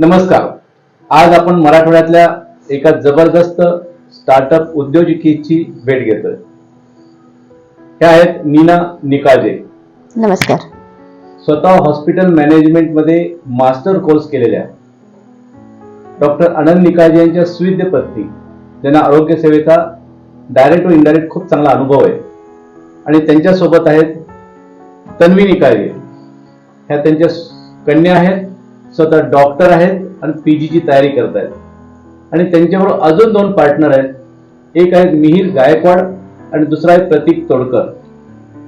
नमस्कार. आज आपण मराठवाड्यातल्या एका जबरदस्त स्टार्टअप उद्योजकीची भेट घेतोय. ह्या आहेत नीना निकाळजे नमस्कार. स्वतः हॉस्पिटल मॅनेजमेंटमध्ये मास्टर कोर्स केलेल्या डॉक्टर आनंद निकाळजे यांच्या सुविद्य पत्नी. ज्यांना आरोग्य सेवेचा डायरेक्ट व इनडायरेक्ट खूप चांगला अनुभव आहे. आणि त्यांच्यासोबत आहेत तन्वी निकाळजे ह्या त्यांच्या कन्या आहेत. स्वतः डॉक्टर आहेत आणि पीजीची तयारी करत आहेत आणि त्यांच्याबरोबर अजून दोन पार्टनर आहेत. एक आहेत मिहिर गायकवाड आणि दुसरा आहे प्रतीक तोडकर.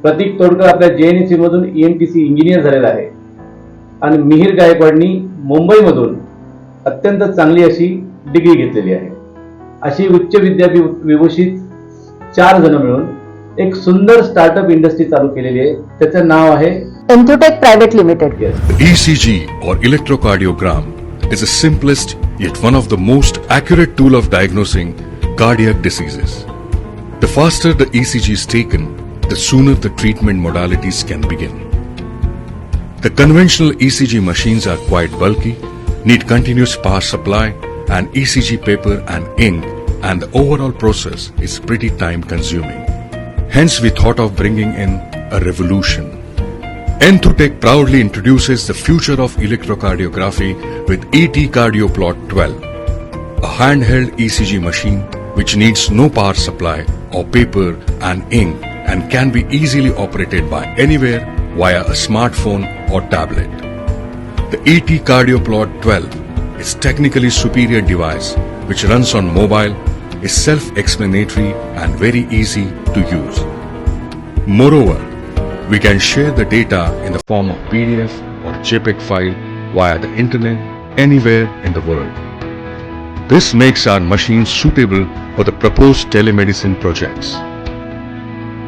प्रतीक तोडकर आपल्या जे एन सी मधून एन टी सी इंजिनियर झालेला आहे. आणि मिहिर गायकवाडनी मुंबईमधून अत्यंत चांगली अशी डिग्री घेतलेली आहे. अशी उच्च विद्यापी विभूषित चार जण मिळून एक सुंदर स्टार्टअप इंडस्ट्री चालू केलेली आहे. त्याचं नाव आहे Enthutech Private Limited. ECG or electrocardiogram is the simplest yet one of the most accurate tool of diagnosing cardiac diseases. The faster the ECG is taken, the sooner the treatment modalities can begin. The conventional ECG machines are quite bulky, need continuous power supply, and ECG paper and ink, and the overall process is pretty time consuming. Hence, we thought of bringing in a revolution. Enthotech proudly introduces the future of electrocardiography with ET CardioPlot 12, a handheld ECG machine which needs no power supply or paper and ink and can be easily operated by anywhere via a smartphone or tablet. The ET CardioPlot 12 is technically superior device which runs on mobile, is self-explanatory and very easy to use. Moreover, we can share the data in the form of PDF or JPEG file via the internet anywhere in the world. This makes our machines suitable for the proposed telemedicine projects.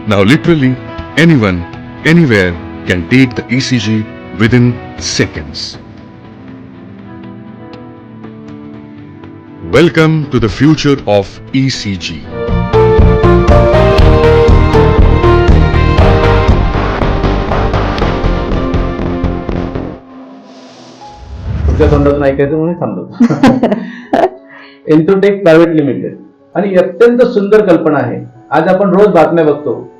Now, literally, anyone, anywhere can take the ECG within seconds. Welcome to the future of ECG. तुमच्या तोंडातून ऐकायचं म्हणून थांबलो. एन्थोटेक private limited आणि अत्यंत सुंदर कल्पना आहे. आज आपण रोज बातम्या बघतो.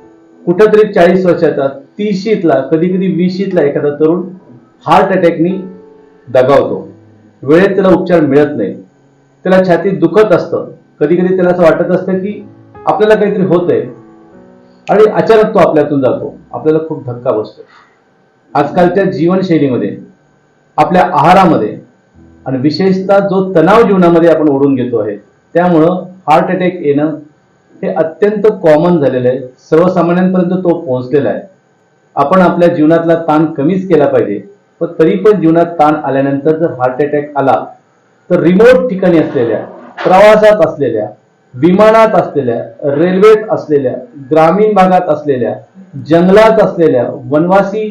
कुठेतरी चाळीस वर्षाचा तीशीतला कधी कधी वीशीतला एखादा तरुण हार्ट अटॅकनी दगावतो. वेळेत त्याला उपचार मिळत नाही. त्याला छातीत दुखत असतं. कधी कधी त्याला असं वाटत असतं की आपल्याला काहीतरी होतंय. आणि अचानक तो आपल्यातून जातो. आपल्याला खूप धक्का बसतो. आजकालच्या जीवनशैलीमध्ये आपल्या आहारामध्ये आणि विशेषतः जो तणाव जीवनामध्ये आपण ओढून घेतो आहे त्यामुळं हार्ट अटॅक येणं हे अत्यंत कॉमन झालेलं आहे. सर्वसामान्यांपर्यंत तो पोहोचलेला आहे. आपण आपल्या जीवनातला ताण कमीच केला पाहिजे पण तरी पण जीवनात ताण आल्यानंतर जर हार्ट अटॅक आला तर रिमोट ठिकाणी असलेल्या प्रवासात असलेल्या विमानात असलेल्या रेल्वेत असलेल्या ग्रामीण भागात असलेल्या जंगलात असलेल्या वनवासी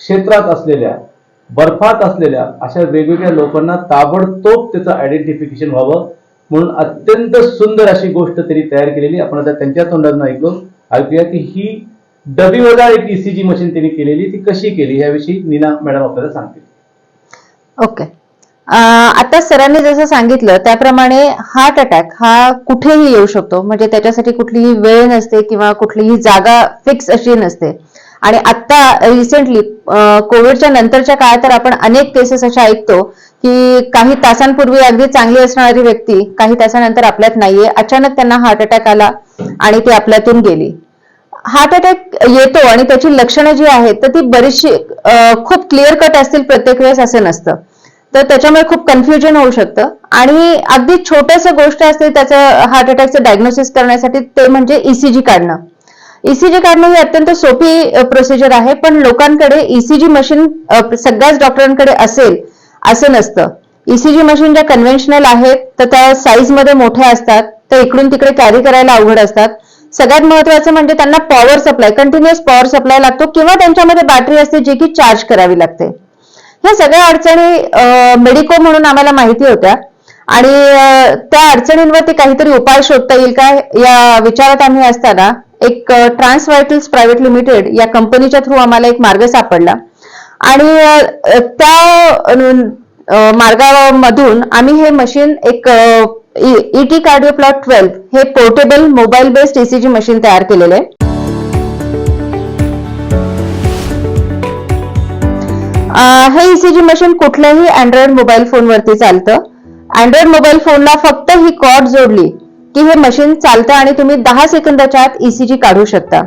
क्षेत्रात असलेल्या बर्फात असलेल्या अशा वेगवेगळ्या लोकांना ताबडतोब त्याचं आयडेंटिफिकेशन व्हावं म्हणून अत्यंत सुंदर अशी गोष्ट त्यांनी तयार केलेली. आपण आता त्यांच्या तोंडातून ऐकलो ऐकूया की ही डबी वजा एक ईसीजी मशीन त्यांनी केलेली ती कशी केली याविषयी नीना मॅडम आपल्याला सांगतील. ओके. आता सरांनी जसं सांगितलं त्याप्रमाणे हार्ट अटॅक हा कुठेही येऊ शकतो. म्हणजे त्याच्यासाठी कुठलीही वेळ नसते किंवा कुठलीही जागा फिक्स अशी नसते. आणि आता रिसेंटली कोविडच्या नंतरच्या काळात तर आपण अनेक केसेस अशा ऐकतो की काही तासांपूर्वी अगदी चांगली असणारी व्यक्ती काही तासानंतर आपल्यात नाहीये. अचानक त्यांना हार्ट अटॅक आला आणि ती आपल्यातून गेली. हार्ट अटॅक येतो आणि त्याची लक्षणं जी आहेत तर ती बरीचशी खूप क्लिअर कट असतील प्रत्येक वेळेस असं नसतं. तर त्याच्यामुळे खूप कन्फ्युजन होऊ शकतं. आणि अगदी छोटस गोष्ट असते त्याचं हार्ट अटॅकचं डायग्नोसिस करण्यासाठी ते म्हणजे ईसीजी काढणं. ईसीजी काढणं ही अत्यंत सोपी प्रोसिजर आहे पण लोकांकडे ईसीजी मशीन सगळ्याच डॉक्टरांकडे असेल असं नसतं. ईसीजी मशीन ज्या कन्व्हेन्शनल आहेत तर त्या साईजमध्ये मोठ्या असतात तर इकडून तिकडे कॅरी करायला अवघड असतात. सगळ्यात महत्वाचं म्हणजे त्यांना power supply continuous power supply लागतो किंवा त्यांच्यामध्ये बॅटरी असते जी की चार्ज करावी लागते. ह्या सगळ्या अडचणी मेडिको म्हणून आम्हाला माहिती होत्या. आणि त्या अडचणींवरती काहीतरी उपाय शोधता येईल का या विचारात आम्ही असताना एक ट्रान्स व्हायटल्स प्रायव्हेट लिमिटेड या कंपनीच्या थ्रू आम्हाला एक मार्ग सापडला. आणि त्या मार्गामधून आम्ही हे मशीन एक ईटी कार्डिओ प्लॉट ट्वेल्व हे portable mobile based ECG machine तयार केलेलं. आहे हे ईसीजी मशीन कुठल्याही अँड्रॉइड मोबाईल फोनवरती चालतं. अँड्रॉइड मोबाईल फोनला फक्त ही कॉर्ड जोडली की हे मशीन चालतं आणि तुम्ही दहा सेकंदाच्या आत ईसीजी काढू शकता.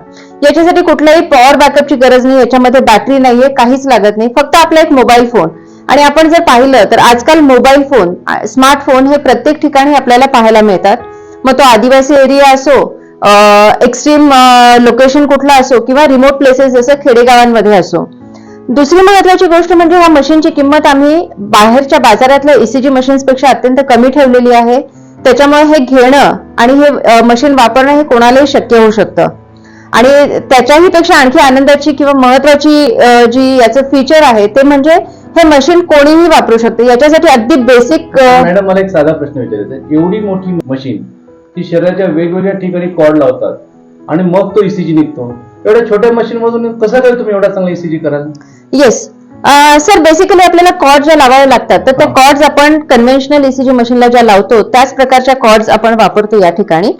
याच्यासाठी कुठल्याही पॉवर बॅकअपची गरज नाही याच्यामध्ये बॅटरी नाहीये काहीच लागत नाही फक्त आपला एक मोबाईल फोन आणि आपण जर पाहिलं तर आजकाल मोबाईल फोन स्मार्टफोन हे प्रत्येक ठिकाणी आपल्याला पाहायला मिळतात. मग तो आदिवासी एरिया असो एक्स्ट्रीम लोकेशन कुठला असो किंवा रिमोट प्लेसेस जसं खेडेगावांमध्ये असो. दुसरी महत्वाची गोष्ट म्हणजे ह्या मशीनची किंमत आम्ही बाहेरच्या बाजारातल्या ईसीजी मशीन्सपेक्षा अत्यंत कमी ठेवलेली आहे. त्याच्यामुळे हे घेणं आणि हे मशीन वापरणं हे कोणालाही शक्य होऊ शकतं. आणि त्याच्याही पेक्षा आणखी आनंदाची किंवा महत्वाची जी याचं फीचर आहे ते म्हणजे हे मशीन कोणीही वापरू शकते. याच्यासाठी अगदी बेसिक मॅडम मला एक साधा प्रश्न विचारायचा एवढी मोठी मशीन ती शरीराच्या वेगवेगळ्या ठिकाणी कॉर्ड लावतात आणि मग तो ईसीजी निघतो. एवढ्या छोट्या मशीन मधून कसं काय तुम्ही एवढा चांगला ईसीजी कराल? येस सर बेसिकली आपल्याला कॉर्ड ज्या लावाव्या लागतात तर त्या हा. कॉर्ड्स आपण कन्व्हेन्शनल ईसीजी मशीनला ज्या लावतो त्याच प्रकारच्या कॉर्ड्स आपण वापरतो या ठिकाणी.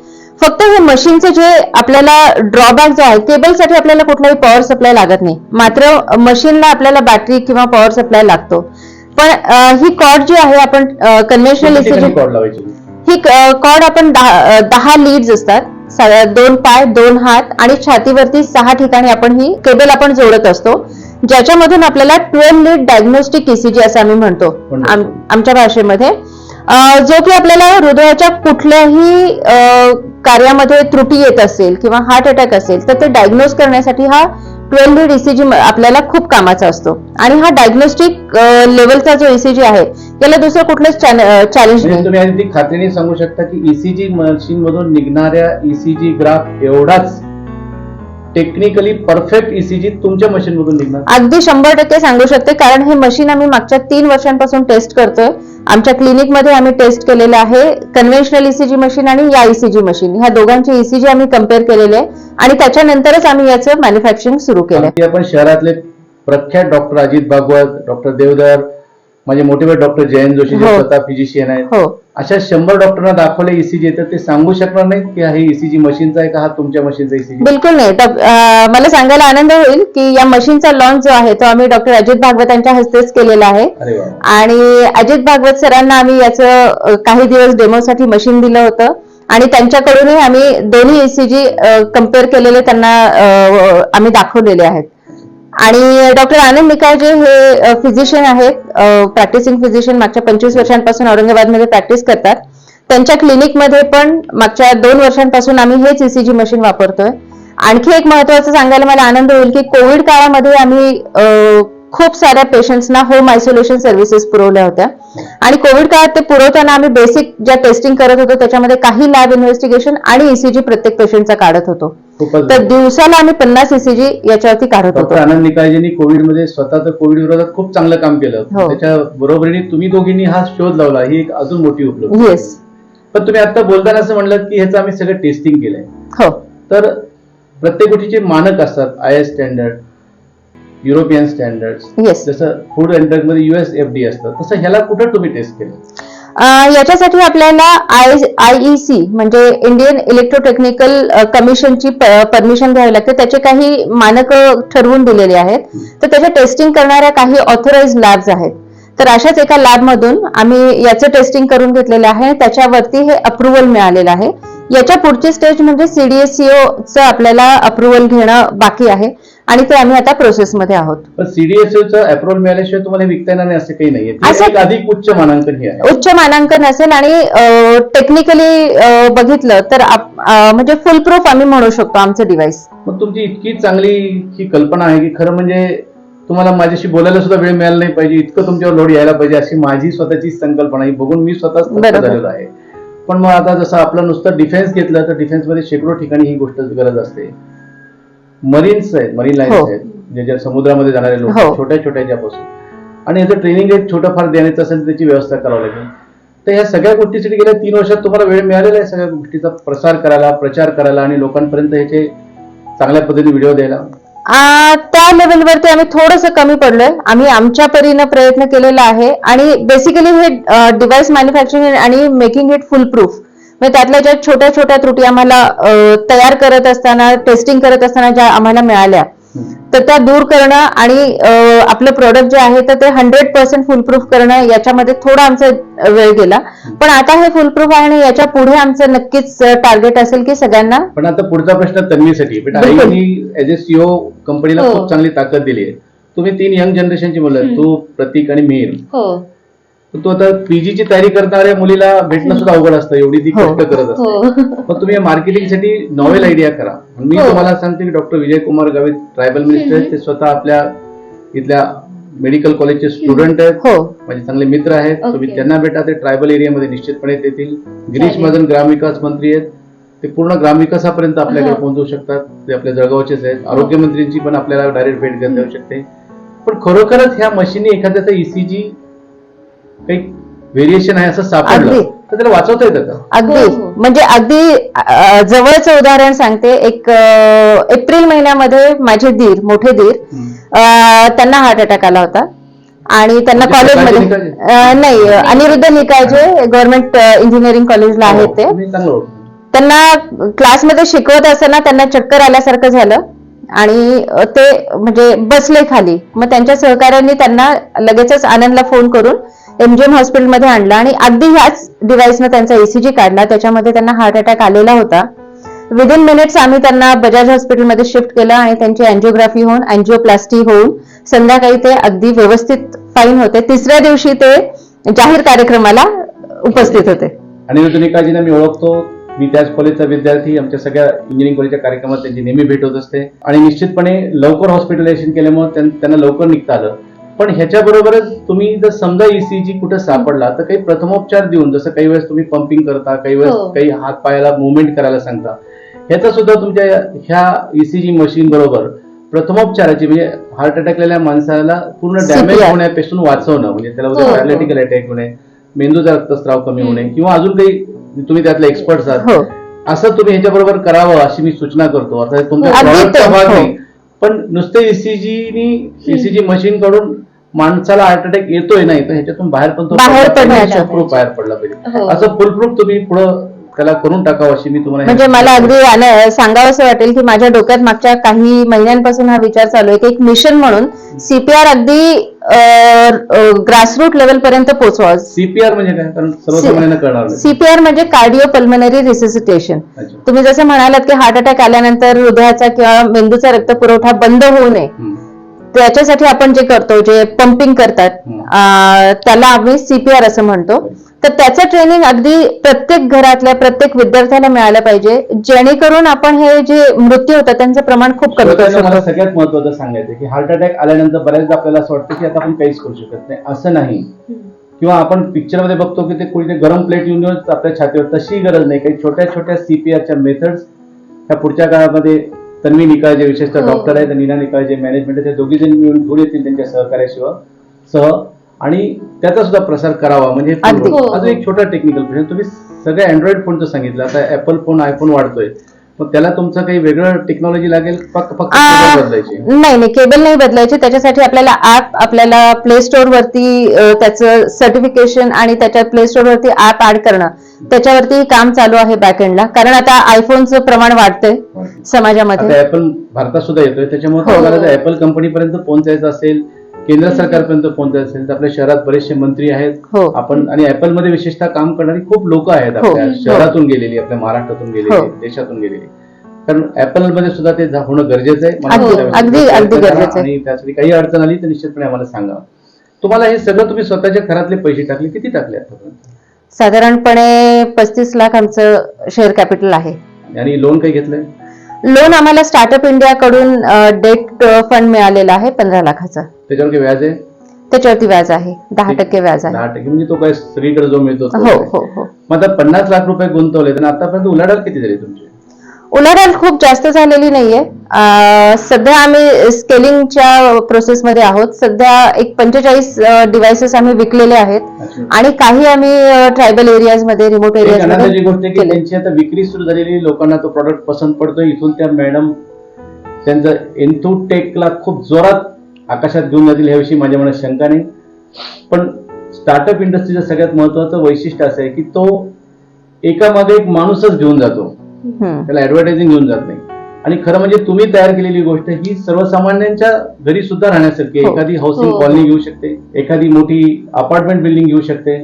फक्त हे मशीनचे जे आपल्याला ड्रॉबॅक जो आहे केबलसाठी आपल्याला कुठलाही पॉवर सप्लाय लागत नाही. मात्र मशीनला आपल्याला बॅटरी किंवा पॉवर सप्लाय लागतो. पण ही कॉर्ड जी आहे आपण कन्व्हेन्शनल कॉर्ड लावायची? ही कॉर्ड आपण दहा लीड्स असतात. दोन पाय दोन हात आणि छातीवरती सहा ठिकाणी आपण ही केबल आपण जोडत असतो. ज्याच्यामधून आपल्याला ट्वेल्व लीड डायग्नोस्टिक ईसीजी असं आम्ही म्हणतो. आमच्या भाषेमध्ये. जो की आपल्याला हृदयाच्या कुठल्याही कार्यामध्ये त्रुटी येत असेल किंवा हार्ट अटॅक असेल तर ते डायग्नोज करण्यासाठी हा ट्वेल्व लीड ईसीजी आपल्याला खूप कामाचा असतो. आणि हा डायग्नोस्टिक लेवलचा जो ईसीजी आहे याला दुसरं कुठलंच चॅलेंज म्हणजे नाही. तुम्ही खात्रीने सांगू शकता की ईसीजी मशीन मधून निघणाऱ्या ईसीजी ग्राफ एवढाच टेक्निकली परफेक्ट ईसीजी तुमच्या मशीन मधून निघणार. अगदी शंभर टक्के सांगू शकते कारण हे मशीन आम्ही मागच्या तीन वर्षांपासून टेस्ट करतोय. आमच्या क्लिनिकमध्ये आम्ही टेस्ट केलेलं आहे कन्व्हेन्शनल ईसीजी मशीन आणि या ईसीजी मशीन ह्या दोघांची ईसीजी आम्ही कंपेअर केलेले आहे आणि त्याच्यानंतरच आम्ही याचं मॅन्युफॅक्चरिंग सुरू अगदी आपण शहरातले प्रख्यात डॉक्टर अजित भागवत डॉक्टर देवधर माझे मोठे डॉक्टर जयंत जोशी जे हो. स्वतः फिजिशियन आहेत. हो. अशा शंभर डॉक्टरांना दाखवले ईसीजी तर ते सांगू शकणार नाहीत की हा ईसीजी मशीनचा आहे का हा तुमच्या मशीनचा ईसीजी बिलकुल नाही. अं, मला सांगायला आनंद होईल की या मशीनचा लॉन्च जो आहे तो आम्ही डॉक्टर अजित भागवतांच्या हस्तेच केलेला आहे. आणि अजित भागवत सरांना आम्ही याचं काही दिवस डेमोसाठी मशीन दिलं होतं. आणि त्यांच्याकडूनही आम्ही दोन्ही एसीजी कंपेअर केलेले त्यांना आम्ही दाखवलेले आहेत. आणि डॉक्टर आनंद निकाळजे हे फिजिशियन आहेत प्रॅक्टिसिंग फिजिशियन मागच्या पंचवीस वर्षांपासून औरंगाबादमध्ये प्रॅक्टिस करतात. त्यांच्या क्लिनिकमध्ये पण मागच्या दोन वर्षांपासून आम्ही हेच ईसीजी मशीन वापरतोय. आणखी एक महत्वाचं सांगायला मला आनंद होईल की कोविड काळामध्ये आम्ही खूप साऱ्या पेशंट्सना होम आयसोलेशन सर्व्हिसेस पुरवल्या होत्या. आणि कोविड काळात ते पुरवताना आम्ही बेसिक ज्या टेस्टिंग करत होतो त्याच्यामध्ये काही लॅब इन्व्हेस्टिगेशन आणि ईसीजी प्रत्येक पेशंटचा काढत होतो. तर दिवसाला आम्ही पन्नास ईसीजी याच्यावरती काढत होतो. आनंद निकाळजींनी कोविडमध्ये स्वतः तर कोविड विरोधात खूप चांगलं काम केलं. हो. त्याच्या बरोबरीने तुम्ही दोघींनी हा शोध लावला. ही एक अजून मोठी उपलब्धी येस पण तुम्ही आता बोलताना असं म्हणलं की ह्याचं आम्ही सगळं टेस्टिंग केलंय. हो. तर प्रत्येक गोष्टीचे मानक असतात I S standard European standard yes जसं फूड अँड ड्रगमध्ये युएस एफ डी असतं तसं ह्याला कुठं तुम्ही टेस्ट केलं? अं, याच्यासाठी आपल्याला आय आयईसी म्हणजे इंडियन इलेक्ट्रोटेक्निकल कमिशनची परमिशन घ्यावी लागते. त्याचे काही मानक ठरवून दिलेले आहेत. तर त्याचे टेस्टिंग करणाऱ्या काही ऑथोराइज लॅब्स आहेत. तर अशाच एका लॅबमधून आम्ही याचं टेस्टिंग करून घेतलेलं आहे. त्याच्यावरती हे अप्रुव्हल मिळालेलं आहे. याच्या पुढची स्टेज म्हणजे सीडीएससीओचं आपल्याला अप्रुव्हल घेणं बाकी आहे. आणि ते आम्ही आता प्रोसेसमध्ये आहोत. पण सीडीएसओचं अप्रुव्हल मिळाल्याशिवाय तुम्हाला हे विकता येणार नाही असं काही नाहीये. ते असं- एक अधिक उच्च मानांकन हे आहे. उच्च मानांकन असेल आणि टेक्निकली बघितलं तर आप- अं, म्हणजे फुल प्रूफ आम्ही म्हणू शकतो आमचं डिव्हाइस मग तुमची इतकी चांगली ही कल्पना आहे की खरं म्हणजे तुम्हाला माझ्याशी बोलायला सुद्धा वेळ मिळाला नाही पाहिजे इतकं तुमच्यावर लोड यायला पाहिजे अशी माझी स्वतःची संकल्पना आहे. बघून मी स्वतः स्तब्ध बरोबर. झालेलो आहे. पण मग आता जसं आपलं नुसतं डिफेन्स घेतलं तर डिफेन्समध्ये शेकडो ठिकाणी ही गोष्ट गरज असते. मरीन्स आहेत मरीन लाईन्स हो. आहेत जे ज्या समुद्रामध्ये जाणारे लोक हो. छोट्या छोट्या ज्यापासून. आणि याचं ट्रेनिंग एक छोटं फार देण्याचं असेल तर त्याची व्यवस्था करावी लागेल. तर ह्या सगळ्या गोष्टीसाठी गेल्या तीन वर्षात तुम्हाला वेळ मिळालेला आहे सगळ्या गोष्टीचा प्रसार करायला प्रचार करायला आणि लोकांपर्यंत ह्याचे चांगल्या पद्धतीने व्हिडिओ द्यायला? आ, त्या लेवलवरती आम्ही थोडस कमी पडलोय. आम्ही आमच्या परीनं प्रयत्न केलेला आहे. आणि बेसिकली हे डिव्हाइस मॅन्युफॅक्चरिंग आणि मेकिंग इट फुल प्रूफ म्हणजे त्यातल्या ज्या छोट्या छोट्या त्रुटी आम्हाला तयार करत असताना टेस्टिंग करत असताना ज्या आम्हाला मिळाल्या तर त्या दूर करणं आणि आपलं प्रोडक्ट जे आहे तर ते हंड्रेड पर्सेंट फुल प्रूफ करणं याच्यामध्ये थोडा आमचा वेळ गेला. पण आता हे फुल प्रूफ आहे आणि याच्यापुढे आमचं नक्कीच टार्गेट असेल की सगळ्यांना पण आता पुढचा प्रश्न तन्वीसाठी सीओ कंपनीला हो. खूप चांगली ताकद दिली आहे. तुम्ही तीन यंग जनरेशनची मुलं आहेत. तू प्रतीक आणि मिहीर हो. तू आता पीजीची तयारी करणाऱ्या मुलीला भेटणं सुद्धा अवघड असतं एवढी ती हो. कष्ट करत असते. हो. मग तुम्ही मार्केटिंगसाठी नॉवेल आयडिया करा. मी हो. तुम्हाला सांगते की doctor Vijay Kumar Gavit tribal minister आहेत ते स्वतः आपल्या इथल्या मेडिकल कॉलेजचे स्टुडंट आहेत. हो. माझे चांगले मित्र आहेत. तुम्ही. त्यांना भेटा ते ट्रायबल एरियामध्ये निश्चितपणे येतील. गिरीश. महाजन ग्रामविकास मंत्री आहेत. ते पूर्ण ग्रामविकासापर्यंत आपल्याकडे. पोहोचू शकतात. ते आपल्या जळगावचेच आहेत. आरोग्य मंत्रींची पण आपल्याला डायरेक्ट भेट घेता येऊ शकते. पण खरोखरच ह्या मशीनी एखाद्याचा ईसीजी काही व्हेरिएशन आहे असं सापडलं अगदी. तर त्याला वाचवता येतं का? अगदी. हो, हो. म्हणजे अगदी अ, जवळचं उदाहरण सांगते. एक अ, एप्रिल महिन्यामध्ये माझे दीर मोठे दीर अ, त्यांना हार्ट अटॅक आला होता. आणि त्यांना म्हणजे कॉलेजमध्ये? अ, नाही अनिरुद्ध निकाळजे गव्हर्नमेंट इंजिनिअरिंग कॉलेजला आहेत ते. तुम्ही चांगलं ओळखता. त्यांना क्लासमध्ये शिकवत असताना त्यांना चक्कर आल्यासारखं झालं. आणि अ, ते म्हणजे बसले खाली. मग त्यांच्या सहकाऱ्यांनी त्यांना लगेचच आनंदला फोन करून एमजीएम हॉस्पिटलमध्ये आणलं आणि अगदी ह्याच डिव्हाइसनं त्यांचा एसीजी काढला. त्याच्यामध्ये त्यांना हार्ट अटॅक आलेला होता. विदिन मिनिट्स आम्ही त्यांना बजाज हॉस्पिटलमध्ये शिफ्ट केलं आणि त्यांची अँजिओग्राफी होऊन अँजिओप्लास्टी होऊन संध्याकाळी ते अगदी व्यवस्थित फाईन होते. तिसऱ्या दिवशी ते जाहीर कार्यक्रमाला उपस्थित होते. आणि निकाळजींना मी ओळखतो मी त्याच कॉलेजचा विद्यार्थी आमच्या सगळ्या इंजिनिअरिंग कॉलेजच्या कार्यक्रमात त्यांची नेहमी भेट होत असते. आणि निश्चितपणे लवकर हॉस्पिटलायझेशन केल्यामुळे त्यांना लवकर निघता आलं. पण ह्याच्या बरोबरच तुम्ही जर समजा ईसीजी कुठं सापडला तर काही प्रथमोपचार देऊन जसं काही वेळेस तुम्ही पंपिंग करता काही वेळेस हो. काही हात पायाला मुवमेंट करायला सांगता ह्याचा सुद्धा तुमच्या ह्या ईसीजी मशीन बरोबर प्रथमोपचाराची म्हणजे हार्ट अटॅक आलेल्या माणसाला पूर्ण डॅमेज CPR. होण्यापासून वाचवणं म्हणजे त्याला हो, हो. पॅरालिटिकल अटॅक होणे मेंदूचा रक्तस्राव कमी होणे किंवा अजून काही तुम्ही त्यातले एक्सपर्ट आहात हो असं तुम्ही ह्याच्याबरोबर करावं अशी मी सूचना करतो अर्थात तुमच्या अगदी प्रॉडक्टचा ते- भाग हो. नाही पण नुसते E ईसीजी ईसीजी मशीन कडून माणसाला हार्ट अटॅक येतोय नाही तर ह्याच्यातून बाहेर पण तो बाहेर पडला पाहिजे, पडण्याचं. proof बाहेर पडला पाहिजे हो. असं फुलप्रूफ तुम्ही पुढं त्याला करून टाकावं अशी मी तुम्हाला म्हणजे मला अगदी आन- सांगावंसं वाटेल की माझ्या डोक्यात मागच्या काही महिन्यांपासून हा विचार चालू आहे की एक मिशन म्हणून सीपीआर अगदी ग्रासरूट लेवल पर्यंत पोहोचवा सीपीआर म्हणजे काय कारण सर्वसामान्यांना सीपीआर म्हणजे कार्डिओ पल्मनरी रिसिसिटेशन. तुम्ही जसं म्हणालात की हार्ट अटॅक आल्यानंतर हृदयाचा किंवा मेंदूचा रक्तपुरवठा बंद होऊ नये. त्याच्यासाठी आपण जे करतो जे पंपिंग करतात त्याला आम्ही सीपीआर असं म्हणतो. तर त्याचं ट्रेनिंग अगदी प्रत्येक घरातल्या प्रत्येक विद्यार्थ्याला मिळालं पाहिजे. जेणेकरून आपण हे जे मृत्यू होतात त्यांचं प्रमाण खूप कमी करू शकतो. सगळ्यात महत्वाचं सांगायचं की हार्ट अटॅक आल्यानंतर बऱ्याचदा आपल्याला असं वाटतं की आता आपण काहीच करू शकत नाही. असं नाही. किंवा आपण पिक्चरमध्ये बघतो की ते कुठे गरम प्लेट येऊन येऊन आपल्या छातीवर तशी गरज नाही. काही छोट्या छोट्या सीपीआरच्या मेथड्स ह्या पुढच्या काळामध्ये तन्वी निकाळजे विशेषतः हो. डॉक्टर आहेत नीना निकाळजे मॅनेजमेंट ते दोघी जण मिळून घेऊन येतील त्यांच्या सहकार्याशिवाय. सह. आणि त्याचा सुद्धा प्रसार करावा म्हणजे. हो. अजून एक छोटा टेक्निकल प्रश्न तुम्ही सगळ्या अँड्रॉइड फोनचं सांगितलं आता ऍपल फोन आयफोन वाढतोय. मग त्याला तुमचं काही वेगळं टेक्नॉलॉजी लागेल? फक्त बदलायची. नाही नाही केबल नाही बदलायची. त्याच्यासाठी आपल्याला ऍप आपल्याला प्ले स्टोअर वरती त्याचं सर्टिफिकेशन आणि त्याच्या प्ले स्टोअर वरती ऍप ऍड करणं. त्याच्यावरती काम चालू आहे बॅकएंडला कारण आता आयफोनचं प्रमाण वाढतंय. समाजामध्ये ऍपल भारतात सुद्धा येतोय त्याच्यामुळे. तुम्हाला ऍपल कंपनीपर्यंत पोहोचायचं असेल केंद्र सरकारपर्यंत पोहोचायचं असेल तर आपल्या शहरात बरेचसे मंत्री आहेत हो. आपण आणि ऍपलमध्ये विशेषतः काम करणारी खूप लोक आहेत हो. आपल्या हो. शहरातून गेलेली आपल्या महाराष्ट्रातून. गेलेली देशातून गेलेली कारण ऍपलमध्ये सुद्धा ते होणं गरजेचं आहे गरजेचं. आणि त्यासाठी काही अडचण आली तर निश्चितपणे आम्हाला सांगा तुम्हाला हे सगळं तुम्ही स्वतःच्या घरातले पैसे टाकले किती टाकले आतापर्यंत साधारणपणे पस्तीस लाख आमचं शेअर कॅपिटल आहे आणि लोन काही घेतलंय लोन आम्हाला स्टार्टअप इंडिया कडून डेट फंड मिळालेला आहे पंधरा लाखाचा. त्याच्यावर काही व्याज आहे? त्याच्यावरती व्याज आहे. दहा टक्के व्याज आहे. दहा टक्के म्हणजे तो काय सगळीकडे जो मिळतो तो हो आहे. हो हो. मग आता पन्नास लाख रुपये गुंतवले तर आतापर्यंत उलाढाल किती झाली तुमची? उलाढाल खूप जास्त झालेली नाहीये. सध्या आम्ही स्केलिंगच्या प्रोसेसमध्ये आहोत. सध्या एक पंचेचाळीस डिव्हायसेस आम्ही विकलेले आहेत. आणि काही आम्ही ट्रायबल एरियाजमध्ये रिमोट एक आनंदाची एरियाज गोष्ट आहे की केले. त्यांची आता विक्री सुरू झालेली लोकांना तो प्रॉडक्ट पसंत पडतो इथून त्या मॅडम त्यांचं एन्थोटेकला खूप जोरात आकाशात घेऊन जातील ह्याविषयी माझ्या मनात शंका नाही. पण स्टार्टअप इंडस्ट्रीचं सगळ्यात महत्वाचं वैशिष्ट्य असं आहे की तो एकामागे एक माणूसच घेऊन जातो. त्याला ऍडव्हर्टायझिंग घेऊन जात नाही. आणि खरं म्हणजे तुम्ही तयार केलेली गोष्ट ही सर्वसामान्यांच्या घरी सुद्धा राहण्यासारखी. हो. एखादी हाऊसिंग हो. कॉलनी घेऊ शकते एखादी मोठी अपार्टमेंट बिल्डिंग घेऊ शकते.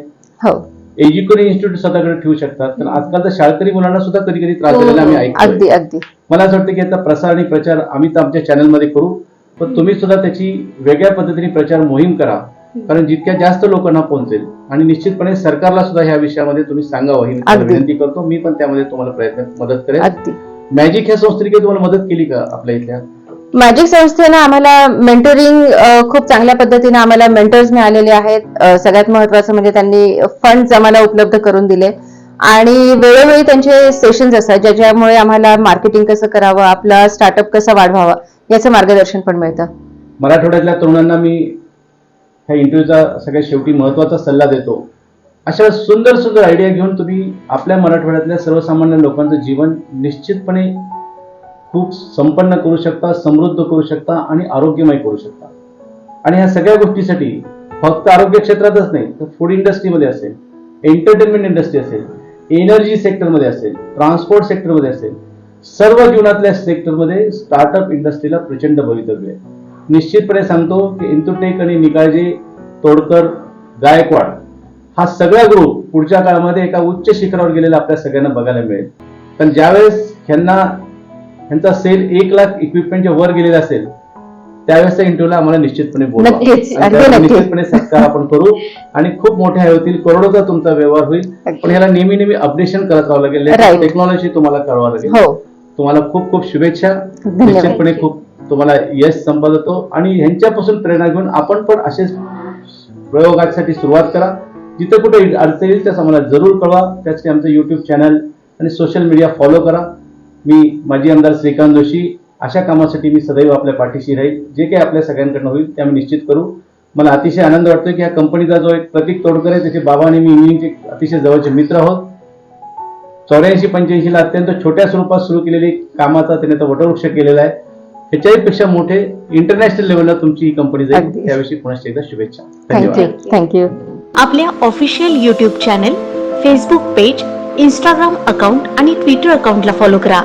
हो. एज्युकेशन इन्स्टिट्यूट स्वतःकडे ठेवू शकतात. तर आजकाल तर शाळकरी मुलांना सुद्धा कधी कधी त्रास झालेला आम्ही ऐकतो अगदी अगदी. मला असं वाटतं की याचा प्रसार आणि प्रचार आम्ही तर आमच्या चॅनलमध्ये करू. पण तुम्ही सुद्धा त्याची वेगळ्या पद्धतीने प्रचार मोहीम करा. कारण जितक्या जास्त लोकांना पोहोचेल आणि निश्चितपणे सरकारला सुद्धा ह्या विषयामध्ये तुम्ही सांगावं ही. विनंती करतो. मी पण त्यामध्ये तुम्हाला प्रयत्न मदत अगदी. मॅजिक ह्या संस्थेने तुम्हाला मदत केली का आपल्या इथल्या? मॅजिक संस्थेनं आम्हाला मेंटरिंग खूप चांगल्या पद्धतीने आम्हाला मेंटर्स मिळालेले आहेत. सगळ्यात महत्वाचं म्हणजे त्यांनी फंड आम्हाला उपलब्ध करून दिले. आणि वेळोवेळी त्यांचे सेशन्स असतात ज्याच्यामुळे आम्हाला मार्केटिंग कसं करावं आपला स्टार्टअप कसा वाढवावा याचं मार्गदर्शन पण मिळतं. मराठवाड्यातल्या तरुणांना मी ह्या इंटरव्ह्यूचा सगळ्यात शेवटी महत्त्वाचा सल्ला देतो. अशा सुंदर सुंदर आयडिया घेऊन तुम्ही आपल्या मराठवाड्यातल्या सर्वसामान्य लोकांचं जीवन निश्चितपणे खूप संपन्न करू शकता समृद्ध करू शकता आणि आरोग्यमय करू शकता. आणि ह्या सगळ्या गोष्टीसाठी फक्त आरोग्य क्षेत्रातच नाही तर फूड इंडस्ट्रीमध्ये असेल एंटरटेनमेंट इंडस्ट्री असेल एनर्जी सेक्टरमध्ये असेल ट्रान्सपोर्ट सेक्टरमध्ये असेल सर्व जीवनातल्या सेक्टरमध्ये स्टार्टअप इंडस्ट्रीला प्रचंड भवितव्य आहे. निश्चितपणे सांगतो की इंतुटेक आणि निकाळजे तोडकर गायकवाड हा सगळा ग्रुप पुढच्या काळामध्ये एका उच्च शिखरावर गेलेला आपल्या सगळ्यांना बघायला मिळेल. पण ज्यावेळेस ह्यांना ह्यांचा सेल एक लाख इक्विपमेंटच्या वर गेलेला असेल त्यावेळेस त्या इंटरव्ह्यूला आम्हाला निश्चितपणे नक्की. निश्चितपणे सत्कार आपण करू. आणि खूप मोठ्या होतील करोडोचा तुमचा व्यवहार होईल. पण ह्याला नेहमी नेहमी अपडेशन करत राहावं लागेल. टेक्नॉलॉजी तुम्हाला करावं लागेल. हो. तुम्हाला खूप खूप शुभेच्छा. निश्चितपणे खूप तुम्हाला यश संपादतो आणि ह्यांच्यापासून प्रेरणा घेऊन आपण पण असेच प्रयोगासाठी सुरुवात करा. जिथे कुठे अडचण येईल त्याचा मला जरूर कळवा. त्यासाठी आमचं यूट्यूब चॅनल आणि सोशल मीडिया फॉलो करा. मी माजी आमदार श्रीकांत जोशी अशा कामासाठी मी सदैव आपल्या पाठीशी राहील. जे काही आपल्या सगळ्यांकडनं होईल ते आम्ही निश्चित करू. मला अतिशय आनंद वाटतोय की या कंपनीचा जो एक प्रतीक तोडकर आहे त्याचे बाबा आणि मी इंजिनिअरिंगचे अतिशय जवळचे मित्र आहोत. चौऱ्याऐंशी पंच्याऐंशीला अत्यंत छोट्या स्वरूपात सुरू केलेली कामाचा त्याने तो वटवृक्ष केलेला आहे. ह्याच्याही पेक्षा मोठे इंटरनॅशनल लेवलला तुमची ही कंपनी जाईल. त्याविषयी पुन्हा एकदा शुभेच्छा. थँक्यू थँक्यू आपल्या official YouTube channel Facebook page Instagram account आणि ट्विटर अकाउंटला फॉलो करा.